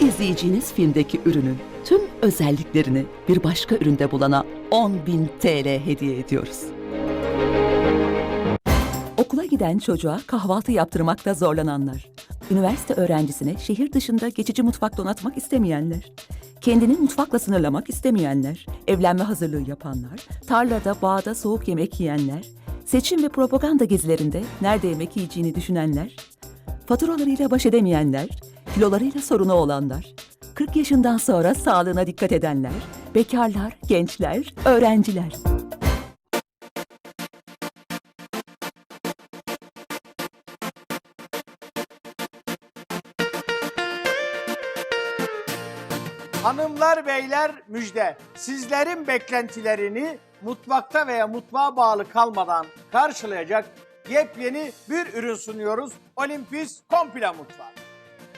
Bu izleyeceğiniz filmdeki ürünün tüm özelliklerini bir başka üründe bulana 10.000 TL hediye ediyoruz. Okula giden çocuğa kahvaltı yaptırmakta zorlananlar, üniversite öğrencisine şehir dışında geçici mutfak donatmak istemeyenler, kendini mutfakla sınırlamak istemeyenler, evlenme hazırlığı yapanlar, tarlada, bağda soğuk yemek yiyenler, seçim ve propaganda gezilerinde nerede yemek yiyeceğini düşünenler, faturalarıyla baş edemeyenler, kilolarıyla sorunu olanlar, 40 yaşından sonra sağlığına dikkat edenler, bekarlar, gençler, öğrenciler. Hanımlar beyler müjde. Sizlerin beklentilerini mutfakta veya mutfağa bağlı kalmadan karşılayacak yepyeni bir ürün sunuyoruz. Olimpis Komple Mutfağı.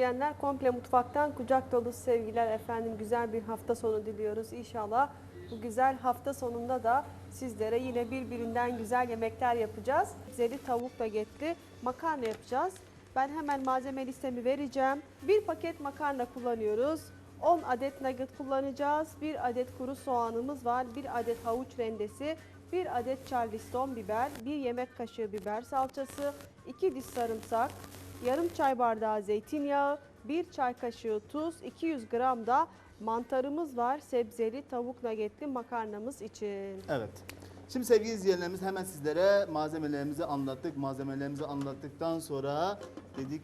İzleyenler, Komple Mutfak'tan kucak dolu sevgiler efendim. Güzel bir hafta sonu diliyoruz inşallah. Bu güzel hafta sonunda da sizlere yine birbirinden güzel yemekler yapacağız. Zeli tavuk bagetli makarna yapacağız. Ben hemen malzeme listemi vereceğim. Bir paket makarna kullanıyoruz. 10 adet nugget kullanacağız. 1 adet kuru soğanımız var. 1 adet havuç rendesi. 1 adet charleston biber. 1 yemek kaşığı biber salçası. 2 diş sarımsak. Yarım çay bardağı zeytinyağı, 1 çay kaşığı tuz, 200 gram da mantarımız var. Sebzeli tavuk nagetli makarnamız için. Evet. Şimdi sevgili izleyenlerimiz hemen sizlere malzemelerimizi anlattık. Malzemelerimizi anlattıktan sonra dedik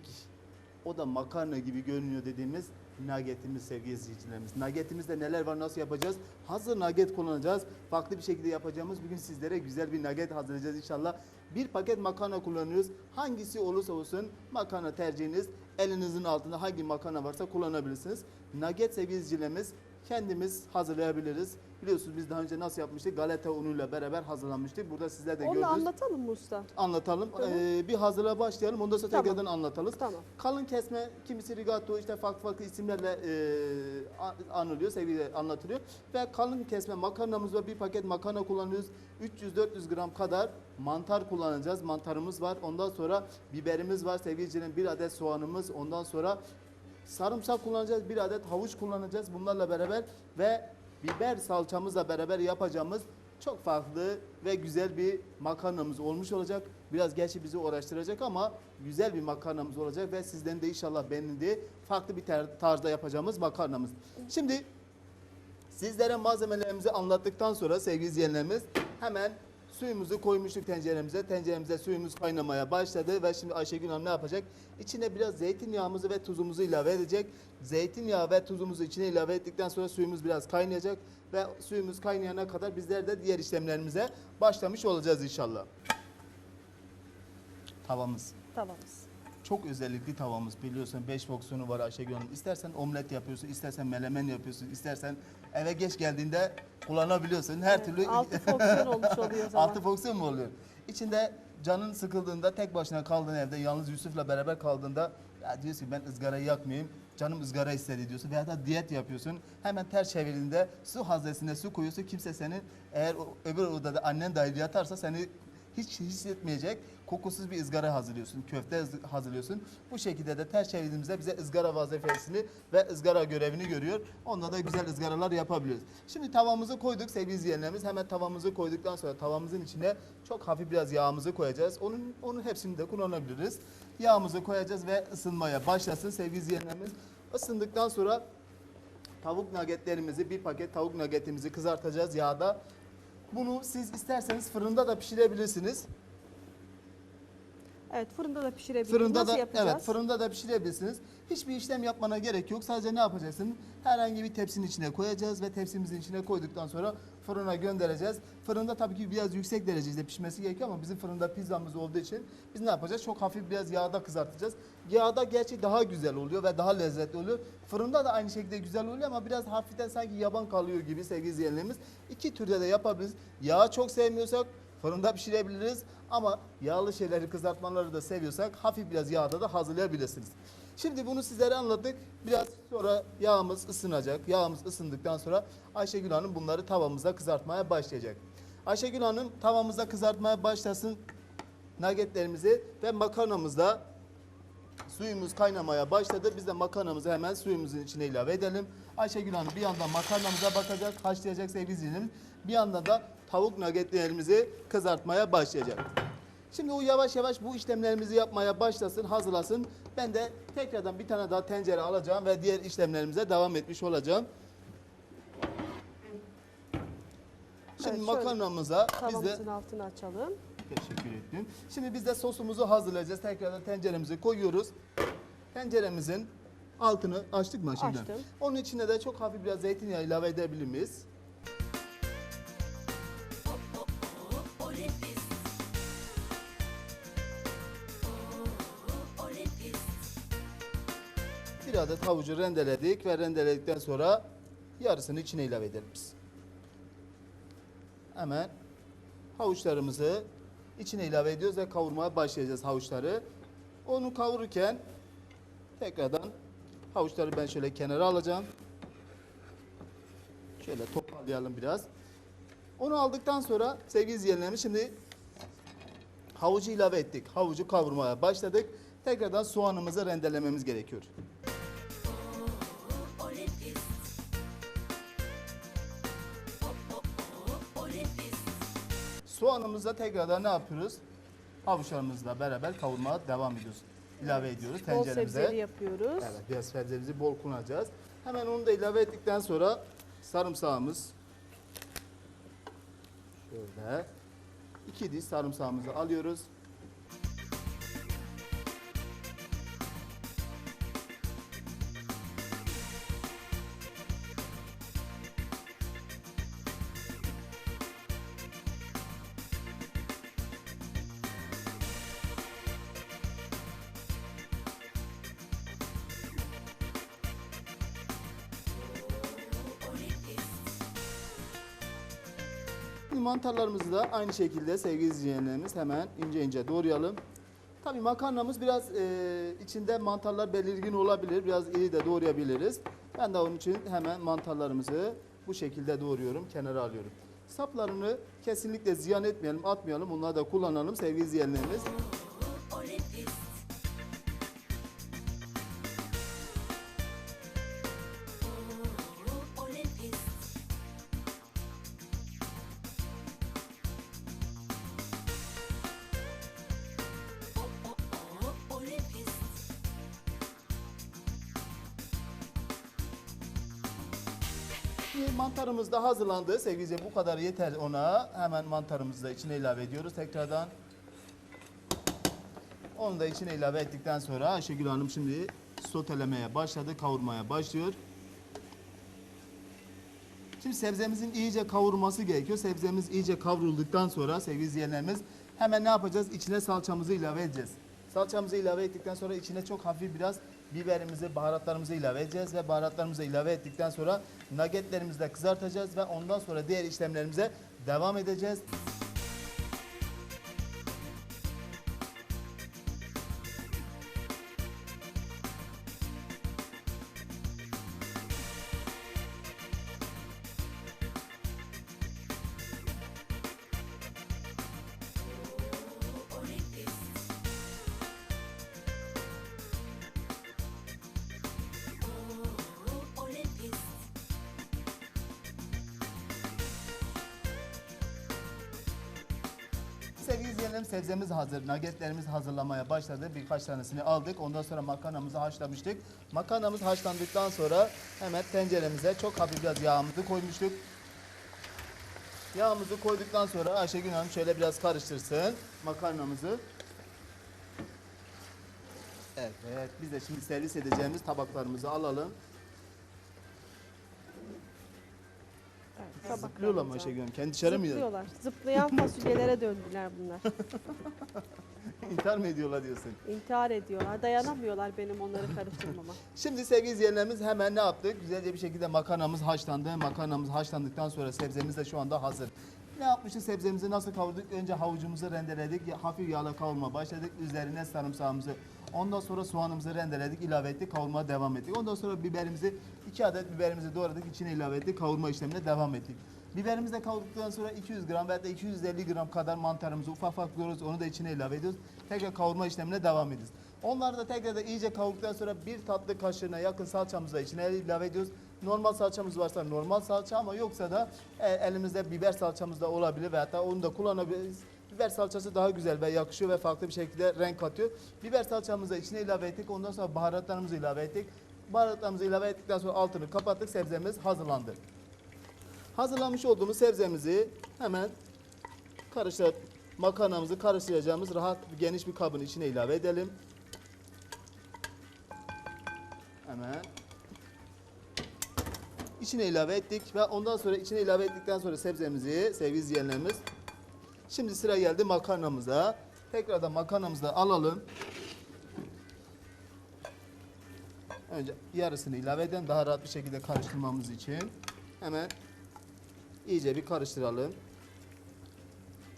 o da makarna gibi görünüyor dediğimiz nuggetimiz sevgili izleyicilerimiz. Nuggetimizde neler var nasıl yapacağız? Hazır nugget kullanacağız. Farklı bir şekilde yapacağımız bugün sizlere güzel bir nugget hazırlayacağız inşallah. Bir paket makarna kullanıyoruz. Hangisi olursa olsun makarna tercihiniz elinizin altında hangi makarna varsa kullanabilirsiniz. Nugget sevgili izleyicilerimiz kendimiz hazırlayabiliriz. Biliyorsunuz biz daha önce nasıl yapmıştık? Galeta unuyla beraber hazırlanmıştık. Burada sizler de Onu gördünüz. anlatalım mı usta? Anlatalım. Tamam. Ee, bir hazırlığa başlayalım. Ondan sonra Tamam. tekrardan anlatalım. Tamam. Kalın kesme, kimisi rigatto işte farklı farklı isimlerle e, a- anılıyor, sevgili anlatılıyor. Ve kalın kesme makarnamız var. Bir paket makarna kullanıyoruz. 300-400 gram kadar mantar kullanacağız. Mantarımız var. Ondan sonra biberimiz var. Sevgili izleyicilerim bir adet soğanımız. Ondan sonra sarımsak kullanacağız. Bir adet havuç kullanacağız. Bunlarla beraber ve biber salçamızla beraber yapacağımız çok farklı ve güzel bir makarnamız olmuş olacak. Biraz gerçi bizi uğraştıracak ama güzel bir makarnamız olacak ve sizlerin de inşallah beğendiği farklı bir tarzda yapacağımız makarnamız. Şimdi sizlere malzemelerimizi anlattıktan sonra sevgili izleyenlerimiz hemen suyumuzu koymuştuk tenceremize. Tenceremize suyumuz kaynamaya başladı ve şimdi Ayşegül Hanım ne yapacak? İçine biraz zeytinyağımızı ve tuzumuzu ilave edecek. Zeytinyağı ve tuzumuzu içine ilave ettikten sonra suyumuz biraz kaynayacak ve suyumuz kaynayana kadar bizler de diğer işlemlerimize başlamış olacağız inşallah. Tavamız. Tavamız. Çok özellikli tavamız biliyorsun 5 fonksiyonu var Ayşegül Hanım. İstersen omlet yapıyorsun, istersen melemen yapıyorsun, istersen eve geç geldiğinde kullanabiliyorsun. Her türlü Altı fonksiyon olmuş oluyor zaman. Altı fonksiyon mu oluyor? İçinde canın sıkıldığında tek başına kaldığın evde yalnız Yusuf'la beraber kaldığında ya diyorsun ben ızgarayı yakmayayım. Canım ızgara istedi diyorsun veya da diyet yapıyorsun. Hemen ters çevirdiğinde su haznesine su koyuyorsun. Kimse senin eğer öbür odada annen dahil yatarsa seni hiç hissetmeyecek kokusuz bir ızgara hazırlıyorsun. Köfte hazırlıyorsun. Bu şekilde de ters çevirdiğimizde bize ızgara vazifesini ve ızgara görevini görüyor. Onda da güzel ızgaralar yapabiliyoruz. Şimdi tavamızı koyduk sevgili izleyenlerimiz. Hemen tavamızı koyduktan sonra tavamızın içine çok hafif biraz yağımızı koyacağız. Onun onun hepsini de kullanabiliriz. Yağımızı koyacağız ve ısınmaya başlasın sevgili izleyenlerimiz. Isındıktan sonra tavuk nuggetlerimizi bir paket tavuk nuggetimizi kızartacağız yağda. Bunu siz isterseniz fırında da pişirebilirsiniz. Evet fırında da pişirebiliriz. Fırında Nasıl da yapacağız? evet fırında da pişirebilirsiniz. Hiçbir işlem yapmana gerek yok. Sadece ne yapacaksın? Herhangi bir tepsinin içine koyacağız ve tepsimizin içine koyduktan sonra fırına göndereceğiz. Fırında tabii ki biraz yüksek derecede pişmesi gerekiyor ama bizim fırında pizzamız olduğu için biz ne yapacağız? Çok hafif biraz yağda kızartacağız. Yağda gerçi daha güzel oluyor ve daha lezzetli oluyor. Fırında da aynı şekilde güzel oluyor ama biraz hafiften sanki yaban kalıyor gibi sevgili izleyenlerimiz. İki türde de yapabiliriz. Yağı çok sevmiyorsak Fırında pişirebiliriz ama yağlı şeyleri kızartmaları da seviyorsak hafif biraz yağda da hazırlayabilirsiniz. Şimdi bunu sizlere anlattık. Biraz sonra yağımız ısınacak. Yağımız ısındıktan sonra Ayşegül Hanım bunları tavamızda kızartmaya başlayacak. Ayşegül Hanım tavamızda kızartmaya başlasın nuggetlerimizi ve makarnamızda suyumuz kaynamaya başladı. Biz de makarnamızı hemen suyumuzun içine ilave edelim. Ayşegül Hanım bir yandan makarnamıza bakacak, haşlayacak sevgili izleyicilerim. Bir yandan da tavuk nuggetlerimizi kızartmaya başlayacak. Şimdi o yavaş yavaş bu işlemlerimizi yapmaya başlasın, hazırlasın. Ben de tekrardan bir tane daha tencere alacağım ve diğer işlemlerimize devam etmiş olacağım. Şimdi Evet, makarnamıza biz de altını açalım. Teşekkür ettim. Şimdi biz de sosumuzu hazırlayacağız. Tekrardan tenceremizi koyuyoruz. Tenceremizin altını açtık mı Ayşegül? Açtım. Onun içine de çok hafif biraz zeytinyağı ilave edebilir miyiz? Adet havucu rendeledik ve rendeledikten sonra yarısını içine ilave ederiz. Hemen havuçlarımızı içine ilave ediyoruz ve kavurmaya başlayacağız havuçları. Onu kavururken tekrardan havuçları ben şöyle kenara alacağım. Şöyle toparlayalım biraz. Onu aldıktan sonra sevgili izleyenlerimiz şimdi havucu ilave ettik. Havucu kavurmaya başladık. Tekrardan soğanımızı rendelememiz gerekiyor. Soğanımızla tekrardan ne yapıyoruz? Havuçlarımızla beraber kavurmaya devam ediyoruz. İlave ediyoruz Bol tenceremize. sebzeli yapıyoruz. Evet, biraz sebzemizi bol kullanacağız. Hemen onu da ilave ettikten sonra sarımsağımız şöyle iki diş sarımsağımızı alıyoruz. Şimdi mantarlarımızı da aynı şekilde sevgili izleyenlerimiz hemen ince ince doğrayalım. Tabii makarnamız biraz e, içinde mantarlar belirgin olabilir. Biraz iri de doğrayabiliriz. Ben de onun için hemen mantarlarımızı bu şekilde doğruyorum, kenara alıyorum. Saplarını kesinlikle ziyan etmeyelim, atmayalım. Bunları da kullanalım sevgili izleyenlerimiz. Şimdi mantarımız da hazırlandı. Sevgili bu kadar yeter ona. Hemen mantarımızı da içine ilave ediyoruz tekrardan. Onu da içine ilave ettikten sonra Ayşegül Hanım şimdi sotelemeye başladı, kavurmaya başlıyor. Şimdi sebzemizin iyice kavurması gerekiyor. Sebzemiz iyice kavrulduktan sonra sevgili izleyenlerimiz hemen ne yapacağız? İçine salçamızı ilave edeceğiz. Salçamızı ilave ettikten sonra içine çok hafif biraz biberimizi, baharatlarımızı ilave edeceğiz ve baharatlarımızı ilave ettikten sonra nuggetlerimizi de kızartacağız ve ondan sonra diğer işlemlerimize devam edeceğiz. İzleyenlerim sebzemiz hazır. Nuggetlerimiz hazırlamaya başladı. Birkaç tanesini aldık. Ondan sonra makarnamızı haşlamıştık. Makarnamız haşlandıktan sonra hemen tenceremize çok hafif biraz yağımızı koymuştuk. Yağımızı koyduktan sonra Ayşegül Hanım şöyle biraz karıştırsın makarnamızı. Evet, biz de şimdi servis edeceğimiz tabaklarımızı alalım. Zıplıyorlar mı tabaklarımızı Ayşegül Hanım? Kendi dışarı mı? Zıplıyorlar. Zıplayan fasulyelere döndüler bunlar. İntihar mı ediyorlar diyorsun? İntihar ediyorlar. Dayanamıyorlar benim onları karıştırmama. Şimdi sevgili izleyenlerimiz hemen ne yaptık? Güzelce bir şekilde makarnamız haşlandı. Makarnamız haşlandıktan sonra sebzemiz de şu anda hazır. Ne yapmışız sebzemizi nasıl kavurduk? Önce havucumuzu rendeledik. Hafif yağla kavurma başladık. Üzerine sarımsağımızı Ondan sonra soğanımızı rendeledik, ilave ettik, kavurmaya devam ettik. Ondan sonra biberimizi, iki adet biberimizi doğradık, içine ilave ettik, kavurma işlemine devam ettik. Biberimizi de kavurduktan sonra 200 gram veya da 250 gram kadar mantarımızı ufak ufak doğruyoruz, onu da içine ilave ediyoruz. Tekrar kavurma işlemine devam ediyoruz. Onları da tekrar da iyice kavurduktan sonra bir tatlı kaşığına yakın salçamızı içine ilave ediyoruz. Normal salçamız varsa normal salça ama yoksa da e, elimizde biber salçamız da olabilir veya da onu da kullanabiliriz. Biber salçası daha güzel ve yakışıyor ve farklı bir şekilde renk katıyor. Biber salçamızı içine ilave ettik. Ondan sonra baharatlarımızı ilave ettik. Baharatlarımızı ilave ettikten sonra altını kapattık. Sebzemiz hazırlandı. Hazırlamış olduğumuz sebzemizi hemen karıştır makarnamızı karıştıracağımız rahat geniş bir kabın içine ilave edelim. Hemen içine ilave ettik ve ondan sonra içine ilave ettikten sonra sebzemizi sevgili izleyenlerimiz Şimdi sıra geldi makarnamıza. Tekrardan makarnamızı da alalım. Önce yarısını ilave edelim daha rahat bir şekilde karıştırmamız için. Hemen iyice bir karıştıralım.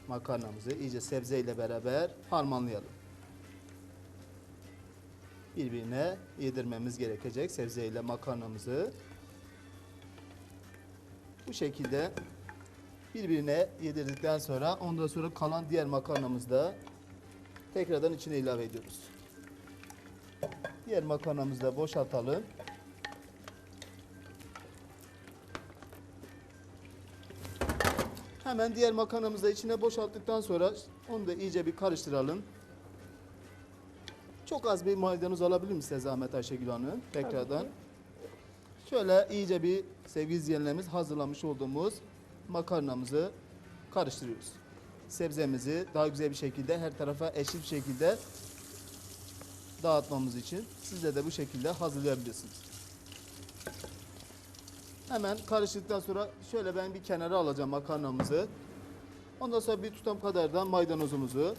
Makarnamızı iyice sebzeyle beraber harmanlayalım. Birbirine yedirmemiz gerekecek sebzeyle makarnamızı. Bu şekilde birbirine yedirdikten sonra ondan sonra kalan diğer makarnamızı da tekrardan içine ilave ediyoruz. Diğer makarnamızı da boşaltalım. Hemen diğer makarnamızı da içine boşalttıktan sonra onu da iyice bir karıştıralım. Çok az bir maydanoz alabilir misiniz size zahmet Ayşegül Hanım? Tekrardan. Şöyle iyice bir sevgili izleyenlerimiz hazırlamış olduğumuz makarnamızı karıştırıyoruz. Sebzemizi daha güzel bir şekilde her tarafa eşit bir şekilde dağıtmamız için siz de, de bu şekilde hazırlayabilirsiniz. Hemen karıştıktan sonra şöyle ben bir kenara alacağım makarnamızı. Ondan sonra bir tutam kadar da maydanozumuzu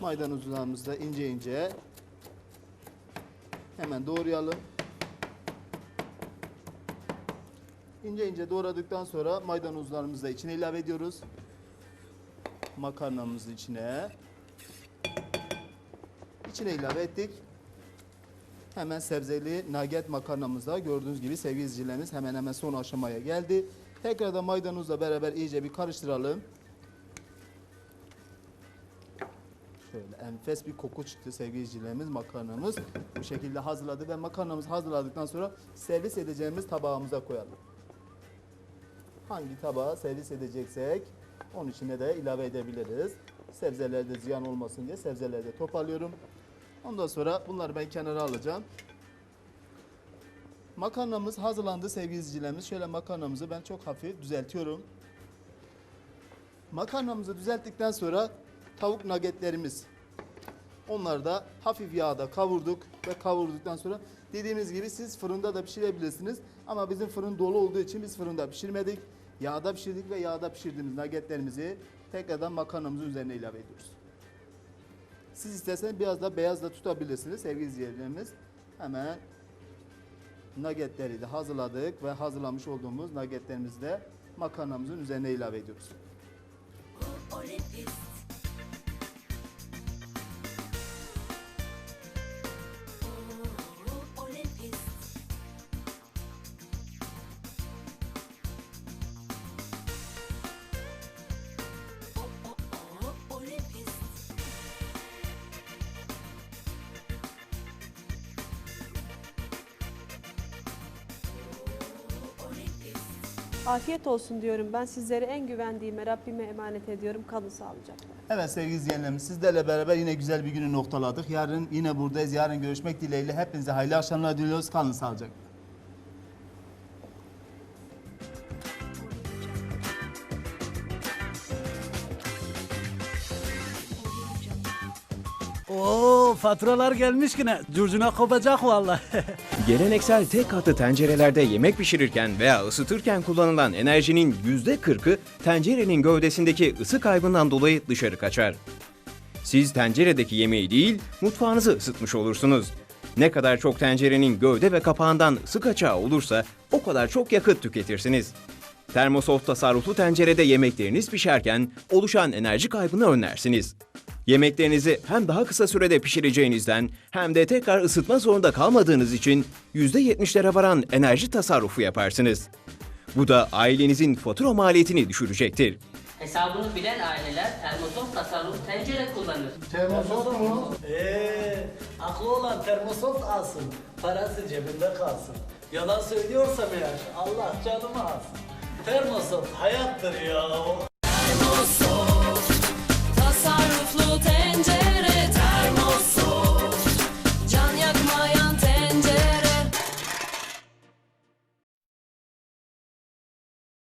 maydanozlarımızı da ince ince hemen doğrayalım. İnce ince doğradıktan sonra maydanozlarımızı da içine ilave ediyoruz. Makarnamızın içine. İçine ilave ettik. Hemen sebzeli nugget makarnamızda gördüğünüz gibi sevgili izleyicilerimiz hemen hemen son aşamaya geldi. Tekrardan maydanozla beraber iyice bir karıştıralım. Şöyle enfes bir koku çıktı sevgili izleyicilerimiz makarnamız. Bu şekilde hazırladı ve makarnamızı hazırladıktan sonra servis edeceğimiz tabağımıza koyalım. Hangi tabağa servis edeceksek onun içine de ilave edebiliriz. Sebzelerde ziyan olmasın diye sebzeleri de toparlıyorum. Ondan sonra bunları ben kenara alacağım. Makarnamız hazırlandı sevgili izleyicilerimiz. Şöyle makarnamızı ben çok hafif düzeltiyorum. Makarnamızı düzelttikten sonra tavuk nuggetlerimiz. Onları da hafif yağda kavurduk ve kavurduktan sonra dediğimiz gibi siz fırında da pişirebilirsiniz. Ama bizim fırın dolu olduğu için biz fırında pişirmedik. Yağda pişirdik ve yağda pişirdiğimiz nuggetlerimizi tekrardan makarnamızın üzerine ilave ediyoruz. Siz isterseniz biraz da beyaz da tutabilirsiniz sevgili izleyicilerimiz. Hemen nuggetleri de hazırladık ve hazırlamış olduğumuz nuggetlerimizi de makarnamızın üzerine ilave ediyoruz. Afiyet olsun diyorum. Ben sizlere en güvendiğime Rabbime emanet ediyorum. Kalın sağlıcakla. Evet sevgili izleyenlerimiz sizlerle beraber yine güzel bir günü noktaladık. Yarın yine buradayız. Yarın görüşmek dileğiyle hepinize hayırlı akşamlar diliyoruz. Kalın sağlıcakla. Faturalar gelmiş yine. Curcuna kopacak vallahi. Geleneksel tek katlı tencerelerde yemek pişirirken veya ısıtırken kullanılan enerjinin %40'ı tencerenin gövdesindeki ısı kaybından dolayı dışarı kaçar. Siz tenceredeki yemeği değil, mutfağınızı ısıtmış olursunuz. Ne kadar çok tencerenin gövde ve kapağından ısı kaçağı olursa o kadar çok yakıt tüketirsiniz. Termosoft tasarruflu tencerede yemekleriniz pişerken oluşan enerji kaybını önlersiniz. Yemeklerinizi hem daha kısa sürede pişireceğinizden hem de tekrar ısıtma zorunda kalmadığınız için %70'lere varan enerji tasarrufu yaparsınız. Bu da ailenizin fatura maliyetini düşürecektir. Hesabını bilen aileler termosoft tasarruf tencere kullanır. Eee aklı olan termosoft alsın. Parası cebinde kalsın. Yalan söylüyorsam eğer Allah canımı alsın. Termosoft hayattır ya.